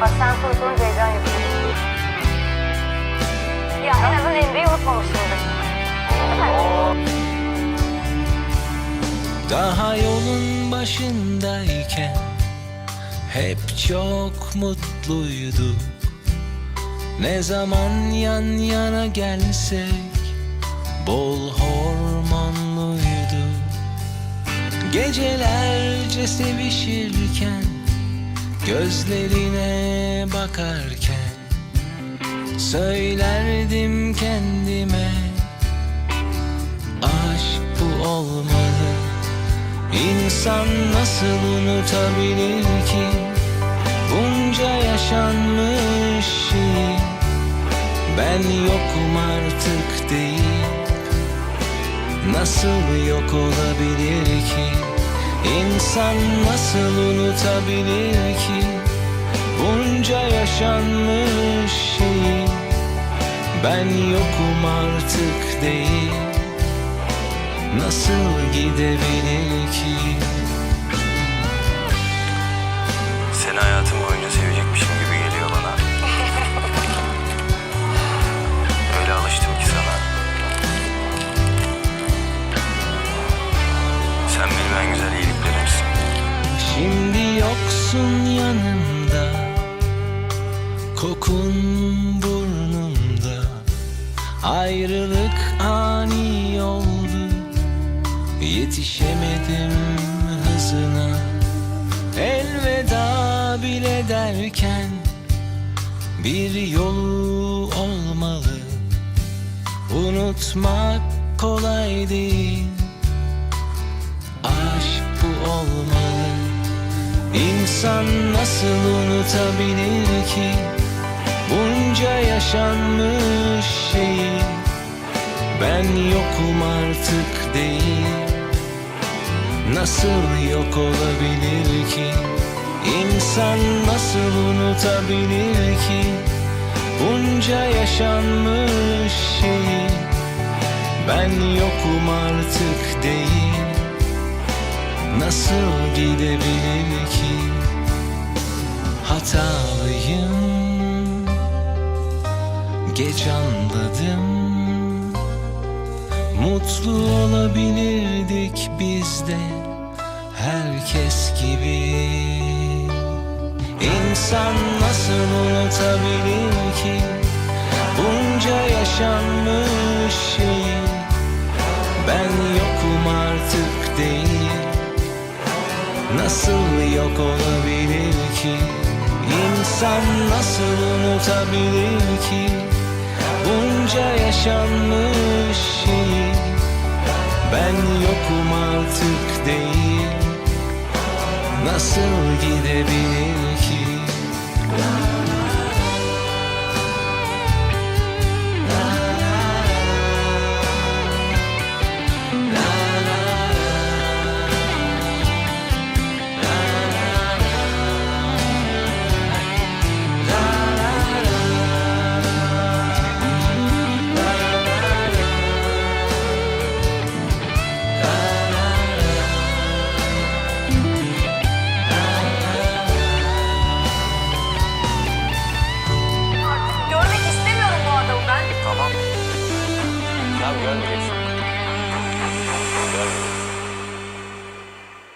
Bak sen kurtulunca heyecan yapıyorsun. Ya en azından Emre'yi unutmamışsındır. Daha yolun başındayken hep çok mutluyduk Ne zaman yan yana gelsek bol hormonluydu Gecelerce sevişirken gözlerine bakarken Söylerdim kendime aşk bu olmalı. İnsan nasıl unutabilir ki? Bunca yaşanmış şey Ben yokum artık deyip Nasıl yok olabilir ki İnsan nasıl unutabilir ki Bunca yaşanmış şey Ben yokum artık deyip Nasıl gidebilir ki Şimdi yoksun yanımda Kokun burnumda. Ayrılık ani oldu Yetişemedim hızına. Elveda bile derken Bir yolu olmalı. Unutmak kolay değil İnsan nasıl unutabilir ki? Bunca yaşanmış şeyi Ben yokum artık değil. Nasıl yok olabilir ki? İnsan nasıl unutabilir ki? Bunca yaşanmış şeyi Ben yokum artık değil. Nasıl gidebilir Hatalıyım. Geç anladım. Mutlu olabilirdik biz de Herkes gibi. İnsan nasıl unutabilir ki Bunca yaşanmış şeyi? Ben yokum artık değil. Nasıl yok olabilir İnsan nasıl unutabilir ki? Bunca yaşanmış şeyi Ben yokum artık değil. Nasıl gidebilir